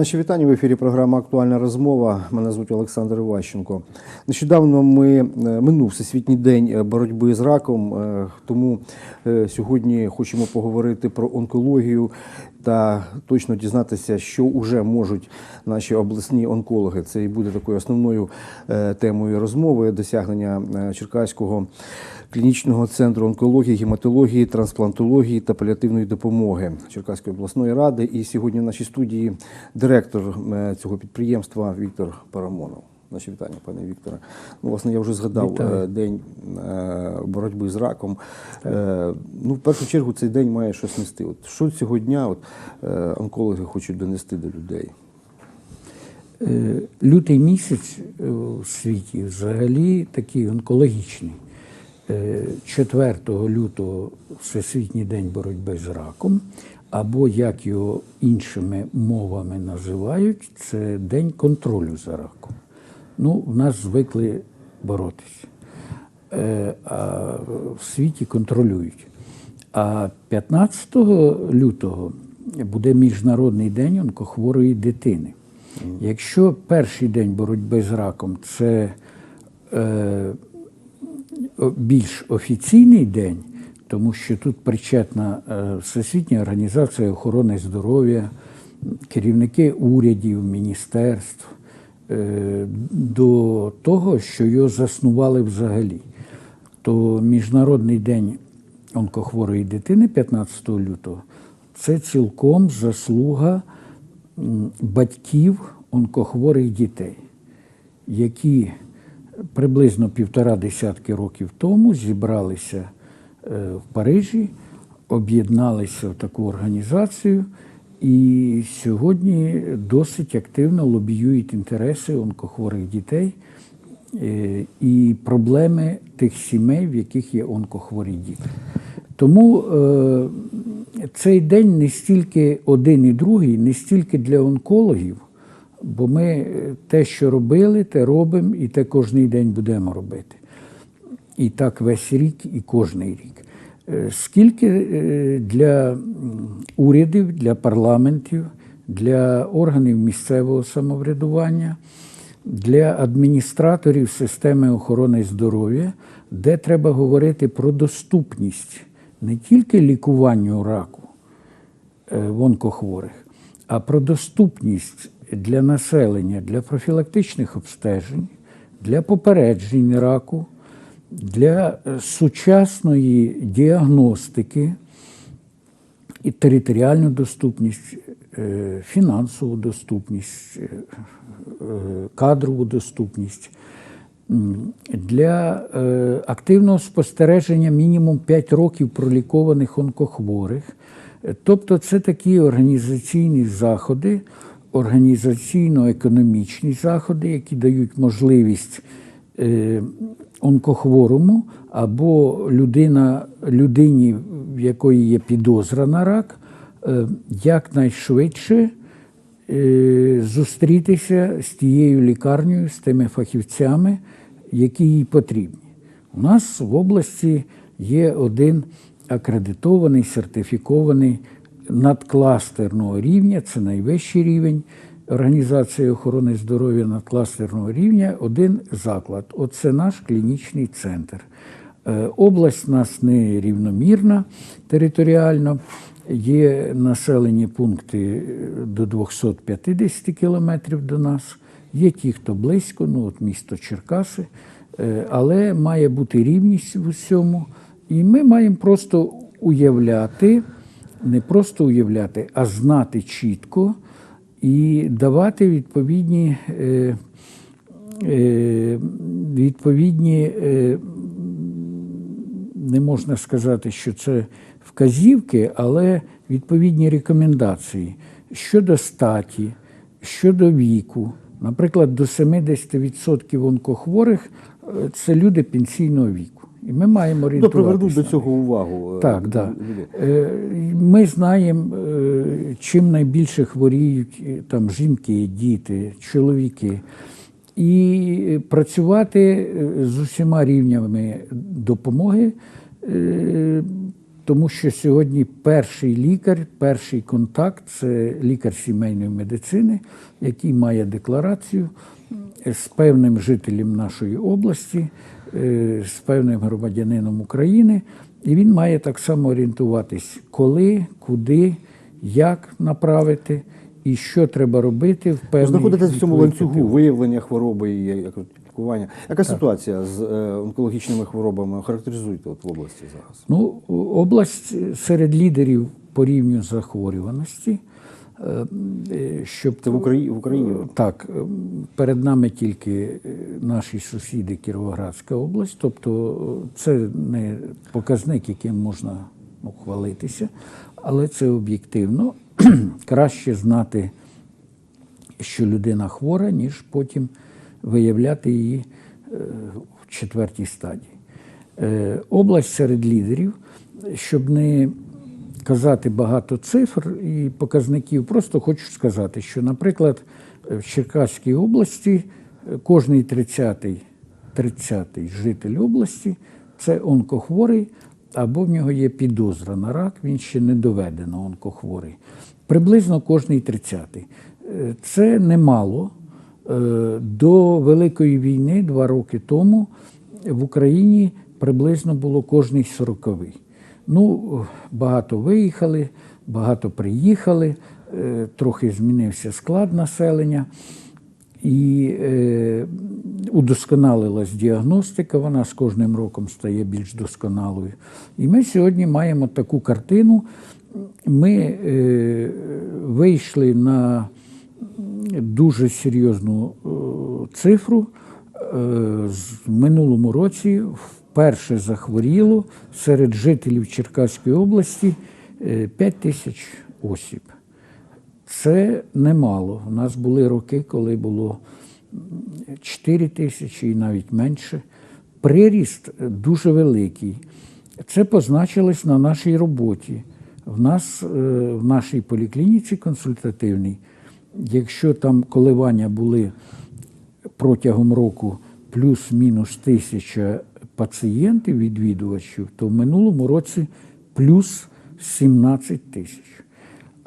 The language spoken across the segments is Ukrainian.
Наші вітання в ефірі. Програма Актуальна розмова. Мене звуть Олександр Іващенко. Нещодавно ми е, минув всесвітній день е, боротьби з раком. е, Тому сьогодні хочемо поговорити про онкологію та точно дізнатися, що вже можуть наші обласні онкологи. Це і буде такою основною е, темою розмови досягнення е, Черкаського клінічного центру онкології, гематології, трансплантології та паліативної допомоги Черкаської обласної ради. І сьогодні в нашій студії директор е, цього підприємства Віктор Парамонов. Наші вітання, пане Вікторе. Ну, власне, я вже згадав Вітаю. е, день е, боротьби з раком. Е, Ну, в першу чергу, цей день має щось нести. От що цього дня от, онкологи хочуть донести до людей? Лютий місяць у світі взагалі такий онкологічний. Е, 4 лютого Всесвітній день боротьби з раком, або як його іншими мовами називають, це День контролю за раком. Ну, в нас звикли боротися. Е, А в світі контролюють. А 15 лютого буде Міжнародний день онкохворої дитини. Якщо перший день боротьби з раком це е, більш офіційний день, тому що тут причетна е, Всесвітня організація охорони здоров'я, керівники урядів, міністерств, до того, що його заснували взагалі, то Міжнародний день онкохворої дитини 15 лютого це цілком заслуга батьків онкохворих дітей, які приблизно півтора десятки років тому зібралися е, в Парижі, об'єдналися в таку організацію і сьогодні досить активно лобіюють інтереси онкохворих дітей е, і проблеми тих сімей, в яких є онкохворі діти. Тому е, цей день не стільки один і другий, не стільки для онкологів, бо ми е, те, що робили, те робимо, і те кожний день будемо робити. І так весь рік, і кожний рік. Е, Скільки е, для урядів, для парламентів, для органів місцевого самоврядування, для адміністраторів системи охорони здоров'я, де треба говорити про доступність не тільки лікуванню раку е, в онкохворих, а про доступність для населення, для профілактичних обстежень, для попереджень раку, для е, сучасної діагностики і територіальну доступність, е, фінансову доступність, е, кадрову доступність. Для активного спостереження мінімум 5 років пролікованих онкохворих. Тобто це такі організаційні заходи, організаційно-економічні заходи, які дають можливість онкохворому або людина, людині, в якої є підозра на рак, е, якнайшвидше е, зустрітися з тією лікарнею, з тими фахівцями, які їй потрібні. У нас в області є один акредитований, сертифікований надкластерного рівня, це найвищий рівень Організації охорони здоров'я надкластерного рівня, один заклад. Оце наш клінічний центр. Е, Область у нас не рівномірна територіально. Є населені пункти е, до 250 кілометрів до нас. Є ті, хто близько, ну от місто Черкаси, Е, але має бути рівність в усьому. І ми маємо просто уявляти, не просто уявляти, а знати чітко і давати відповідні, е, е, відповідні е, не можна сказати, що це вказівки, але відповідні рекомендації щодо статі, щодо віку. Наприклад, до 70% онкохворих це люди пенсійного віку. І ми маємо Ну, орієнтуватися. привернуть до цього увагу. е, так, да. Е, Ми знаємо, е, чим найбільше хворіють е, там жінки, діти, чоловіки. І працювати е, з усіма рівнями допомоги, е, тому що сьогодні перший лікар, перший контакт це лікар сімейної медицини, який має декларацію з певним жителем нашої області, е, з певним громадянином України, і він має так само орієнтуватись, коли, куди, як направити і що треба робити в Ви певний знаходитесь в цьому ланцюгу виявлення хвороби і як лікування. Яка ситуація з е, онкологічними хворобами? Характеризуйте от в області зараз. Ну, область серед лідерів по рівню захворюваності. Е, е, Щоб Це в Україні в Україні. Так, е, перед нами тільки е, наші сусіди Кіровоградська область, тобто е, це не показник, яким можна ну, хвалитися, але це об'єктивно. Краще знати, що людина хвора, ніж потім виявляти її е, в четвертій стадії. Е, Область серед лідерів, щоб не казати багато цифр і показників, просто хочу сказати, що, наприклад, в Черкаській області кожний 30-й 30-й житель області це онкохворий, або в нього є підозра на рак, він ще не доведено онкохворий. Приблизно кожний 30-й. Е, Це немало. Е, До Великої війни, два роки тому, в Україні приблизно було кожний сороковий. Ну, багато виїхали, багато приїхали, е, трохи змінився склад населення. І е, удосконалилась діагностика, вона з кожним роком стає більш досконалою. І ми сьогодні маємо таку картину. Ми е, вийшли на дуже серйозну е, цифру. Е, В минулому році вперше захворіло серед жителів Черкаської області 5 тисяч осіб. Це немало. У нас були роки, коли було 4 тисячі і навіть менше. Приріст дуже великий. Це позначилось на нашій роботі. В нас е, в нашій поліклініці консультативній, якщо там коливання були протягом року плюс-мінус тисяча пацієнтів, відвідувачів, то в минулому році плюс 17 тисяч.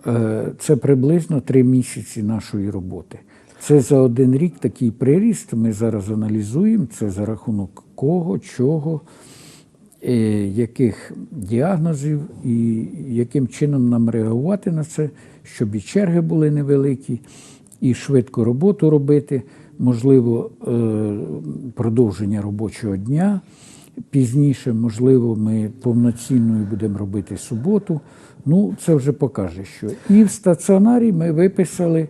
Е, Це приблизно три місяці нашої роботи. Це за один рік такий приріст. Ми зараз аналізуємо це за рахунок кого, чого, е, яких діагнозів і яким чином нам реагувати на це, щоб і черги були невеликі, і швидко роботу робити, можливо, е, продовження робочого дня. Пізніше, можливо, ми повноцінною будемо робити суботу. Ну, це вже покаже, що. І в стаціонарі ми виписали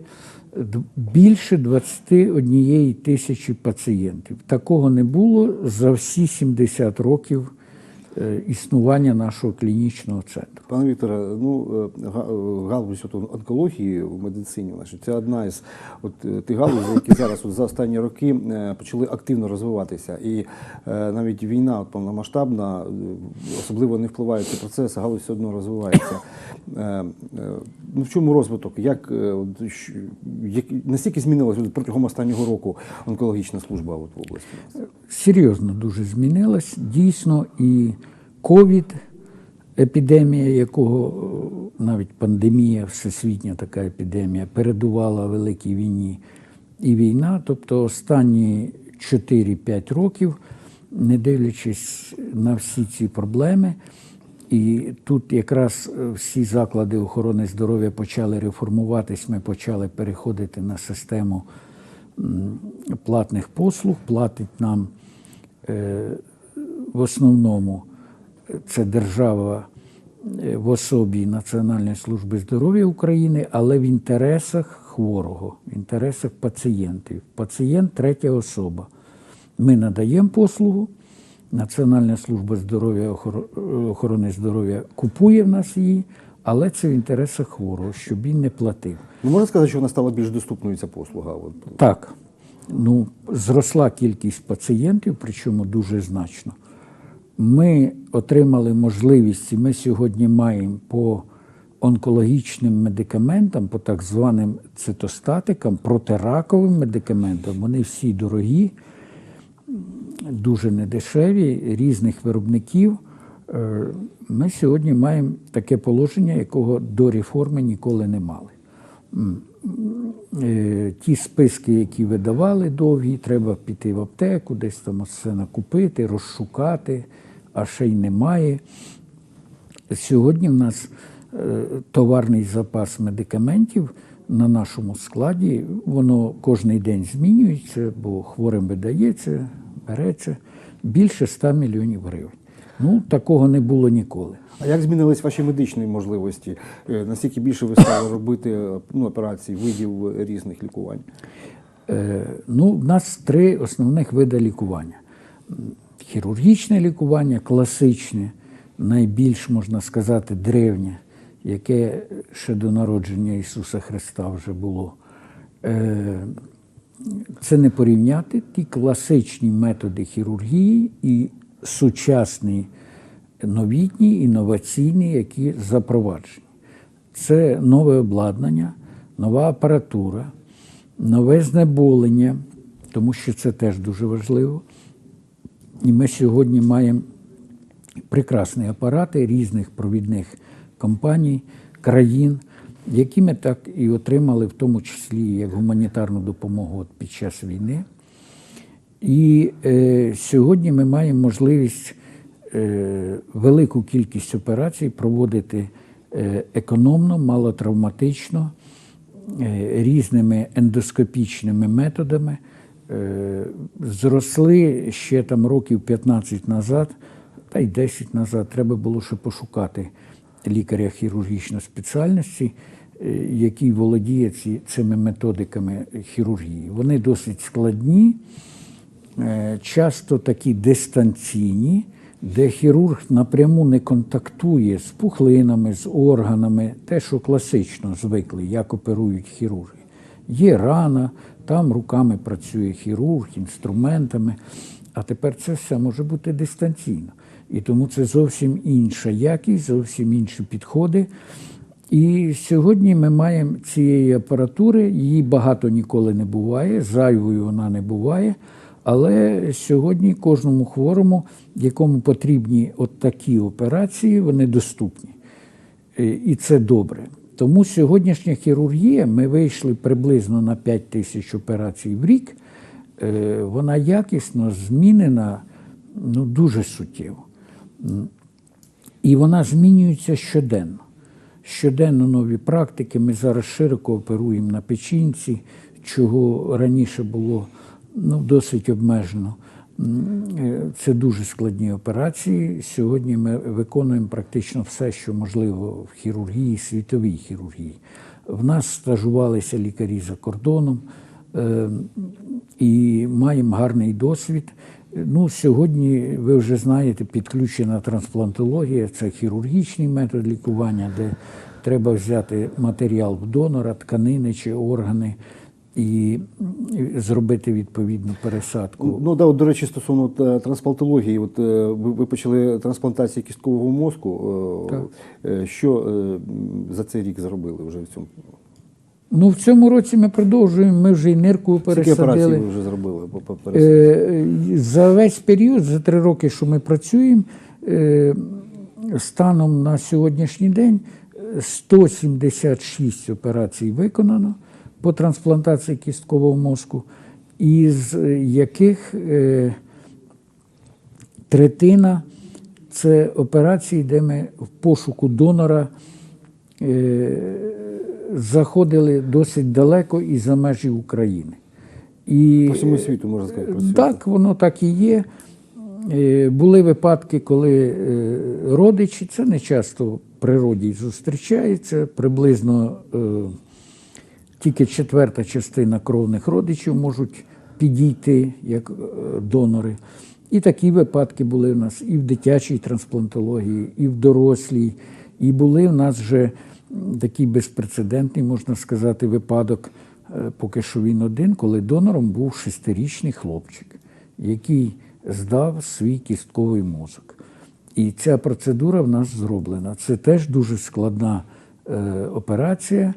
більше 21 тисячі пацієнтів. Такого не було за всі 70 років існування нашого клінічного центру. Пане Вікторе, ну е, е, галузь от онкології в медицині нашій це одна із от е, тих галузей, які зараз от за останні роки е, почали активно розвиватися. І е, навіть війна от, повномасштабна е, особливо не впливає цей процес, а галузь все одно розвивається. Е, е, Ну в чому розвиток? Як, е, от, як настільки змінилася протягом останнього року онкологічна служба от в області? серйозно дуже змінилась. Дійсно, і ковід, епідемія, якого е, навіть пандемія, всесвітня така епідемія, передувала великій війні і війна. Тобто останні 4-5 років, не дивлячись на всі ці проблеми. І тут якраз е, всі заклади охорони здоров'я почали реформуватись, ми почали переходити на систему платних послуг. Платить нам е, в основному це держава е, в особі Національної служби здоров'я України, але в інтересах хворого, в інтересах пацієнтів. Пацієнт третя особа. Ми надаємо послугу. Національна служба здоров'я охорони здоров'я купує в нас її, але це в інтересах хворого, щоб він не платив. Ну можна сказати, що вона стала більш доступною ця послуга? От, Так, ну, зросла кількість пацієнтів, причому дуже значно. Ми отримали можливість, і ми сьогодні маємо по онкологічним медикаментам, по так званим цитостатикам, протираковим медикаментам. Вони всі дорогі, дуже недешеві, різних виробників. Е, Ми сьогодні маємо таке положення, якого до реформи ніколи не мали. Е, Ті списки, які видавали довгі, треба піти в аптеку, десь там все накупити, розшукати, а ще й немає. Сьогодні в нас е, товарний запас медикаментів на нашому складі, воно кожен день змінюється, бо хворим видається, береться більше 100 мільйонів гривень. Ну, такого не було ніколи. А як змінились ваші медичні можливості? Е, Наскільки більше ви стали робити е, ну, операцій, видів різних лікувань? Е, Ну, в нас три основних види лікування: хірургічне лікування, класичне, найбільш можна сказати, древнє, яке ще до народження Ісуса Христа вже було. Е, Це не порівняти ті класичні методи хірургії і сучасні новітні, інноваційні, які запроваджені. Це нове обладнання, нова апаратура, нове знеболення, тому що це теж дуже важливо. І ми сьогодні маємо прекрасні апарати різних провідних компаній, країн, які ми так і отримали, в тому числі як гуманітарну допомогу під час війни. І е, сьогодні ми маємо можливість е, велику кількість операцій проводити е, економно, малотравматично, е, різними ендоскопічними методами. Е, зросли ще там років 15 назад, та й 10 назад, треба було ще пошукати лікаря хірургічної спеціальності, е, який володіє цими методиками хірургії. Вони досить складні, е, часто такі дистанційні, де хірург напряму не контактує з пухлинами, з органами, те, що класично звикли, як оперують хірурги. Є рана, там руками працює хірург, інструментами, а тепер це все може бути дистанційно. І тому це зовсім інша якість, зовсім інші підходи. І сьогодні ми маємо цієї апаратури, її багато ніколи не буває, зайвою вона не буває. Але сьогодні кожному хворому, якому потрібні от такі операції, вони доступні. Е, І це добре. Тому сьогоднішня хірургія, ми вийшли приблизно на 5 тисяч операцій в рік, е, вона якісно змінена ну, дуже суттєво. І вона змінюється щоденно. Щоденно нові практики. Ми зараз широко оперуємо на печінці, чого раніше було ну, досить обмежено. Це дуже складні операції. Сьогодні ми виконуємо практично все, що можливо в хірургії, світовій хірургії. В нас стажувалися лікарі за кордоном е, і маємо гарний досвід. Ну, сьогодні ви вже знаєте, підключена трансплантологія це хірургічний метод лікування, де треба взяти матеріал в донора, тканини чи органи і зробити відповідну пересадку. Ну да, от, до речі, стосовно е, трансплантології, от е, ви, ви почали трансплантацію кісткового мозку. Е, Так. Що за цей рік зробили вже в цьому? Ну, в цьому році ми продовжуємо. Ми вже і нирку Скільки операцій ви вже зробили? Е, За весь період, за три роки, що ми працюємо, станом на сьогоднішній день е, 176 операцій виконано по трансплантації кісткового мозку, із яких е, третина це операції, де ми в пошуку донора е, заходили досить далеко і за межі України. І, По всьому світу, можна сказати, працюєте? так, воно так і є. Е, Були випадки, коли е, родичі, це не часто в природі зустрічається, приблизно е, тільки четверта частина кровних родичів можуть підійти як е, донори. І такі випадки були в нас і в дитячій трансплантології, і в дорослій. І були в нас вже такий безпрецедентний, можна сказати, випадок, е, поки що він один, коли донором був шестирічний хлопчик, який здав свій кістковий мозок. І ця процедура в нас зроблена. Це теж дуже складна е, операція.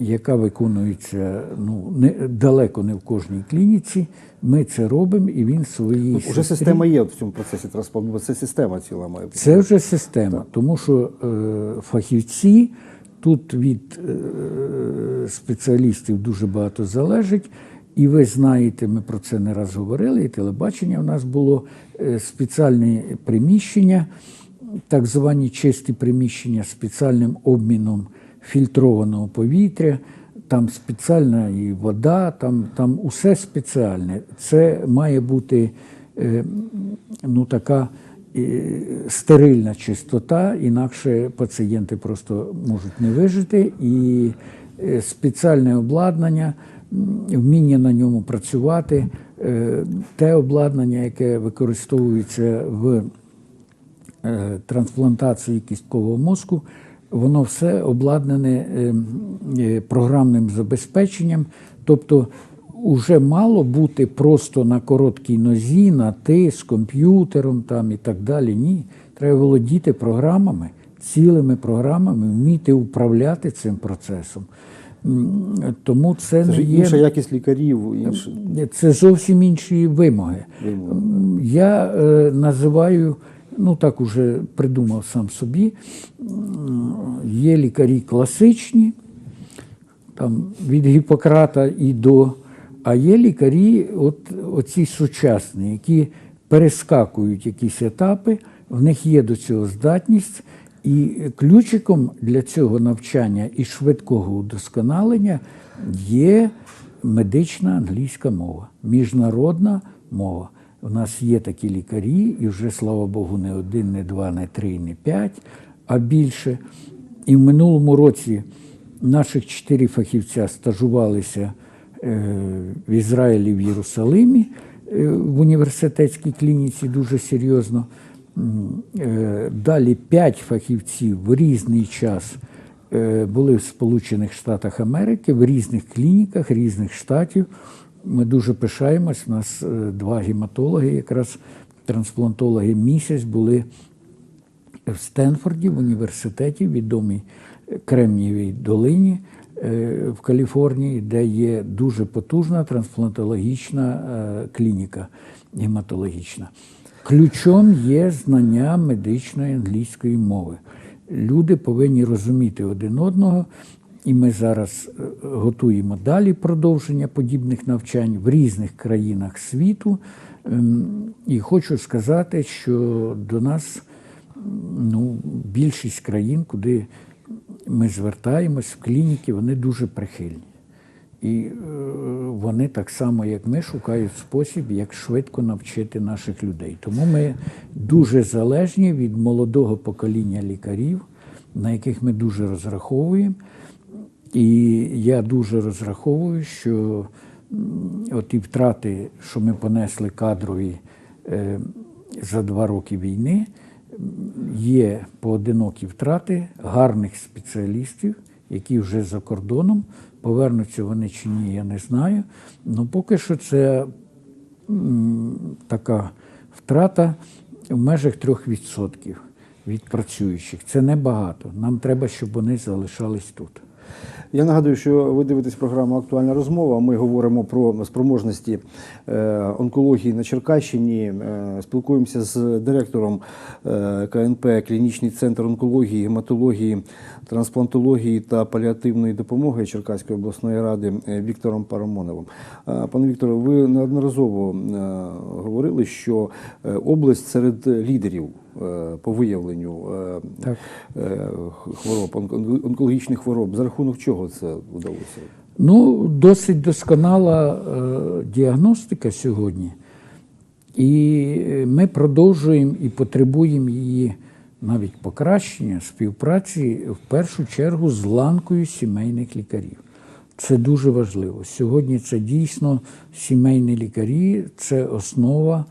Яка виконується ну, не, далеко не в кожній клініці. Ми це робимо, і він своїй Уже сестрі- система є в цьому процесі трансплантації, бо це система ціла має бути. це вже система, тому що е, фахівці тут від е, спеціалістів дуже багато залежить. І ви знаєте, ми про це не раз говорили, і телебачення в нас було е, спеціальні приміщення, так звані чисті приміщення з спеціальним обміном фільтрованого повітря. Там спеціальна і вода, там, там усе спеціальне. Це має бути е, ну, така е, стерильна чистота, інакше пацієнти просто можуть не вижити. І е, спеціальне обладнання, вміння на ньому працювати, те обладнання, яке використовується в трансплантації кісткового мозку, воно все обладнане е, е, програмним забезпеченням. Тобто вже мало бути просто на короткій нозі, на ти з комп'ютером там і так далі. Ні. Треба володіти програмами, цілими програмами, вміти управляти цим процесом. Тому це, Це не є інша якість лікарів, інша. це зовсім інші вимоги. Вимоги. Я е, називаю, ну так уже придумав сам собі, є лікарі класичні, там від Гіппократа і до, а є лікарі, от оці сучасні, які перескакують якісь етапи, в них є до цього здатність. І ключиком для цього навчання і швидкого удосконалення є медична англійська мова, міжнародна мова. У нас є такі лікарі, і вже, слава Богу, не один, не два, не три, не п'ять, а більше. І в минулому році наших чотири фахівця стажувалися е, в Ізраїлі в Єрусалимі е, в університетській клініці дуже серйозно. Е, Далі п'ять фахівців в різний час були в Сполучених Штатах Америки в різних клініках різних штатів. Ми дуже пишаємось. У нас е, два гематологи, якраз трансплантологи місяць були в Стенфорді, в університеті, відомій Кремнієвій долині е, в Каліфорнії, де є дуже потужна трансплантологічна е, клініка гематологічна. Ключом є знання медичної англійської мови. Люди повинні розуміти один одного, і ми зараз е, готуємо далі продовження подібних навчань в різних країнах світу. Ем, І хочу сказати, що до нас ну, більшість країн, куди ми звертаємось в клініки, вони дуже прихильні. І е, вони так само, як ми, шукають спосіб, як швидко навчити наших людей. Тому ми дуже залежні від молодого покоління лікарів, на яких ми дуже розраховуємо. І я дуже розраховую, що оті втрати, що ми понесли кадрові е, за два роки війни, є поодинокі втрати гарних спеціалістів, які вже за кордоном. Повернуться вони чи ні, я не знаю. Ну поки що це така втрата в межах 3% від працюючих. Це небагато. Нам треба, щоб вони залишались тут. Я нагадую, що ви дивитесь програму Актуальна розмова. Ми говоримо про спроможності е, онкології на Черкащині. Е, Спілкуємося з директором е, КНП Клінічний центр онкології, гематології, трансплантології та паліативної допомоги Черкаської обласної ради Віктором Парамоновим. Пане Вікторе, ви неодноразово говорили, що область серед лідерів по виявленню е, Так. е, хвороб, онкологічних хвороб. За рахунок чого це вдалося? Ну, досить досконала е, діагностика сьогодні. І е, ми продовжуємо і потребуємо її навіть покращення співпраці в першу чергу з ланкою сімейних лікарів. Це дуже важливо. Сьогодні це дійсно сімейні лікарі, це основа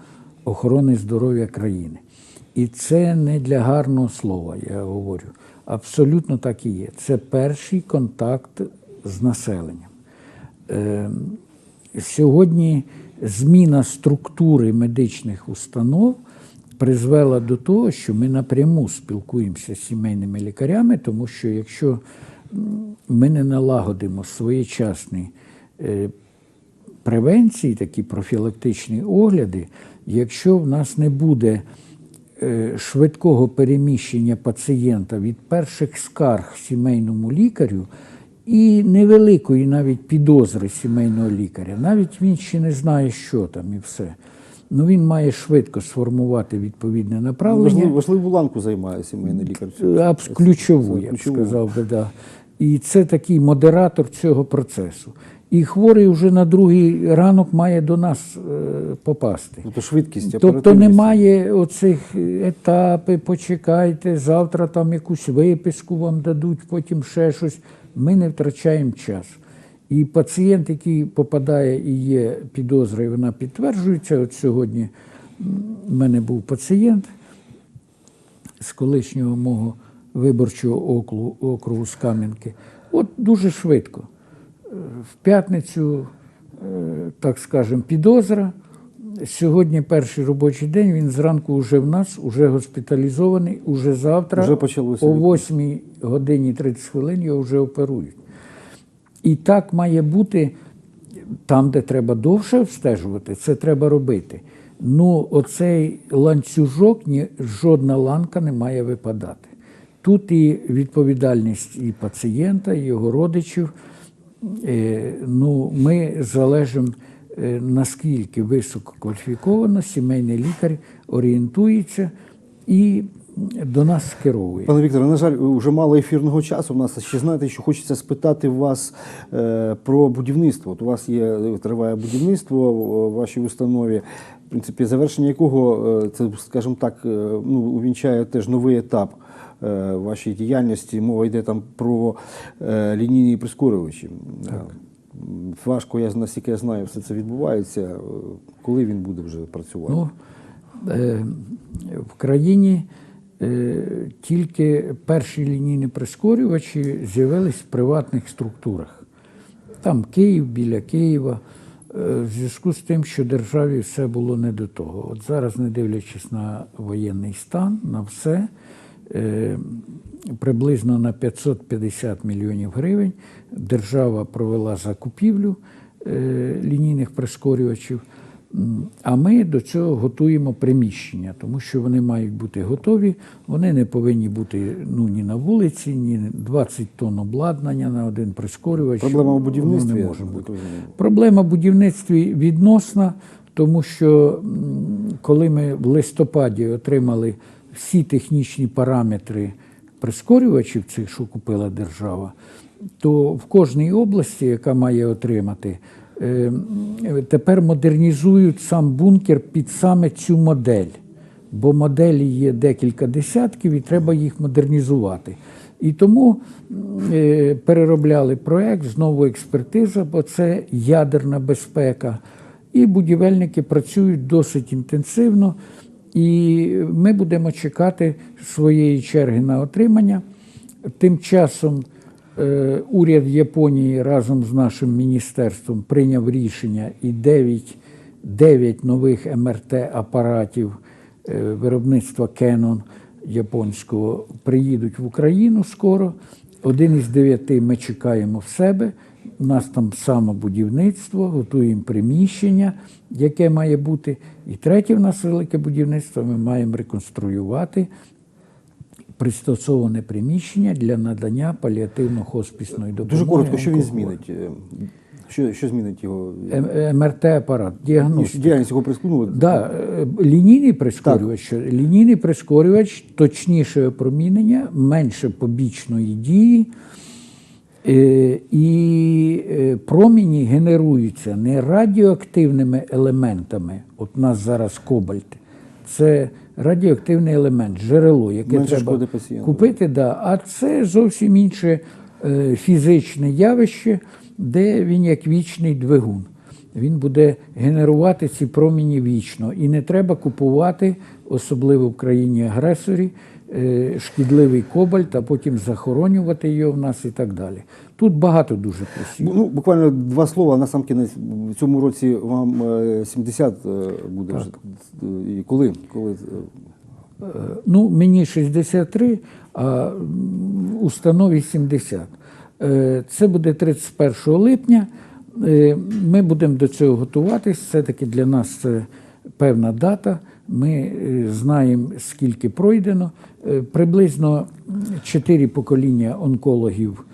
охорони здоров'я країни. І це не для гарного слова, я говорю. Абсолютно так і є. Це перший контакт з населенням. Е, Сьогодні зміна структури медичних установ призвела до того, що ми напряму спілкуємося з сімейними лікарями, тому що якщо ми не налагодимо своєчасні е, превенції, такі профілактичні огляди, якщо в нас не буде швидкого переміщення пацієнта від перших скарг сімейному лікарю і невеликої навіть підозри сімейного лікаря, навіть він ще не знає, що там і все. Ну він має швидко сформувати відповідне направлення. Важливу, важливу ланку займає сімейний лікар. Абс- ключову, я б сказав би, да. І це такий модератор цього процесу. І хворий вже на другий ранок має до нас е, попасти. Тобто швидкість, Тобто немає оцих етапи, почекайте, завтра там якусь виписку вам дадуть, потім ще щось. Ми не втрачаємо час. І пацієнт, який попадає і є підозра, і вона підтверджується. От сьогодні в мене був пацієнт з колишнього мого виборчого округу з Кам'янки. От дуже швидко. В п'ятницю, е, так скажемо, підозра. Сьогодні перший робочий день, він зранку вже в нас, вже госпіталізований, уже завтра Вже почалося о 8 годині 30 хвилин його вже оперують. І так має бути там, де треба довше обстежувати, це треба робити. Ну, оцей ланцюжок, ні, жодна ланка не має випадати. Тут і відповідальність і пацієнта, і його родичів. Е, ну, ми залежимо, е, наскільки високо кваліфіковано сімейний лікар орієнтується і до нас скеровує. Пане Вікторе, на жаль, вже мало ефірного часу. У нас ще знаєте, що хочеться спитати вас е, про будівництво. От у вас є триває будівництво в вашій установі, в принципі, завершення якого це, скажімо так, ну увінчає теж новий етап е, вашої діяльності. Мова йде там про е, лінійні прискорювачі. Е, Важко, я наскільки я знаю, все це відбувається. Коли він буде вже працювати? Ну, в країні тільки перші лінійні прискорювачі з'явились в приватних структурах. Там Київ, біля Києва. В зв'язку з тим, що державі все було не до того. От зараз, не дивлячись на воєнний стан, на все, приблизно на 550 мільйонів гривень держава провела закупівлю е, лінійних прискорювачів. А ми до цього готуємо приміщення, тому що вони мають бути готові. Вони не повинні бути ну, ні на вулиці, ні 20 тонн обладнання на один прискорювач. Проблема Воно будівництві. не може бути. Проблема в будівництві відносна, тому що коли ми в листопаді отримали всі технічні параметри прискорювачів цих, що купила держава, то в кожній області, яка має отримати, е, тепер модернізують сам бункер під саме цю модель. Бо моделі є декілька десятків і треба їх модернізувати. І тому е, переробляли проект, знову експертиза, бо це ядерна безпека. І будівельники працюють досить інтенсивно. І ми будемо чекати своєї черги на отримання. Тим часом е, уряд Японії разом з нашим міністерством прийняв рішення і 9, 9 нових МРТ-апаратів е, виробництва Canon японського приїдуть в Україну скоро. Один із дев'яти ми чекаємо в себе. У нас там самобудівництво, готуємо приміщення, яке має бути. І третє в нас велике будівництво. Ми маємо реконструювати пристосоване приміщення для надання паліативно-хоспісної допомоги. Дуже коротко, що він змінить? Е, Що, що змінить його? МРТ-апарат, діагностика. Діяльність його прискорювати? Да, е, лінійний прискорювач, що- лінійний прискорювач, точніше опромінення, менше побічної дії, е, і е, проміні генеруються не радіоактивними елементами. От у нас зараз кобальт. Це радіоактивний елемент, джерело, яке Менше треба купити. Да. А це зовсім інше е, фізичне явище, де він як вічний двигун. Він буде генерувати ці промені вічно. І не треба купувати, особливо в країні агресорі, е, шкідливий кобальт, а потім захоронювати його в нас і так далі. Тут багато дуже плюсів. Ну, буквально два слова на сам кінець. В цьому році вам е, 70 е, буде вже. Е, І коли? коли? е, Ну, мені 63, а установі 70. Е, Це буде 31 липня. Е, Ми будемо до цього готуватись. Все-таки для нас це певна дата. Ми е, знаємо, скільки пройдено. Приблизно 4 покоління онкологів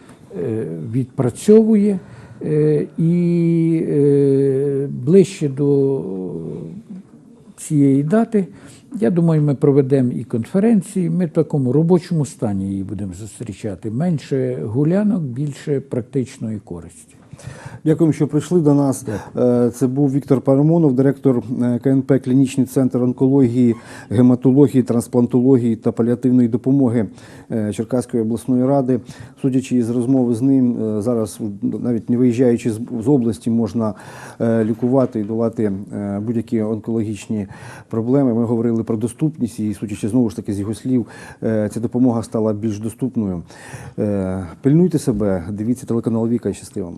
відпрацьовує. І ближче до цієї дати, я думаю, ми проведемо і конференції. Ми в такому робочому стані її будемо зустрічати. Менше гулянок, більше практичної користі. Дякуємо, що прийшли до нас. Е, Це був Віктор Парамонов, директор е, КНП Клінічний центр онкології, гематології, трансплантології та паліативної допомоги е, Черкаської обласної ради. Судячи із розмови з ним, зараз навіть не виїжджаючи з з області, можна лікувати і долати будь-які онкологічні проблеми. Ми говорили про доступність, і судячи знову ж таки з його слів, ця допомога стала більш доступною. Пильнуйте себе, дивіться телеканал Віка вам.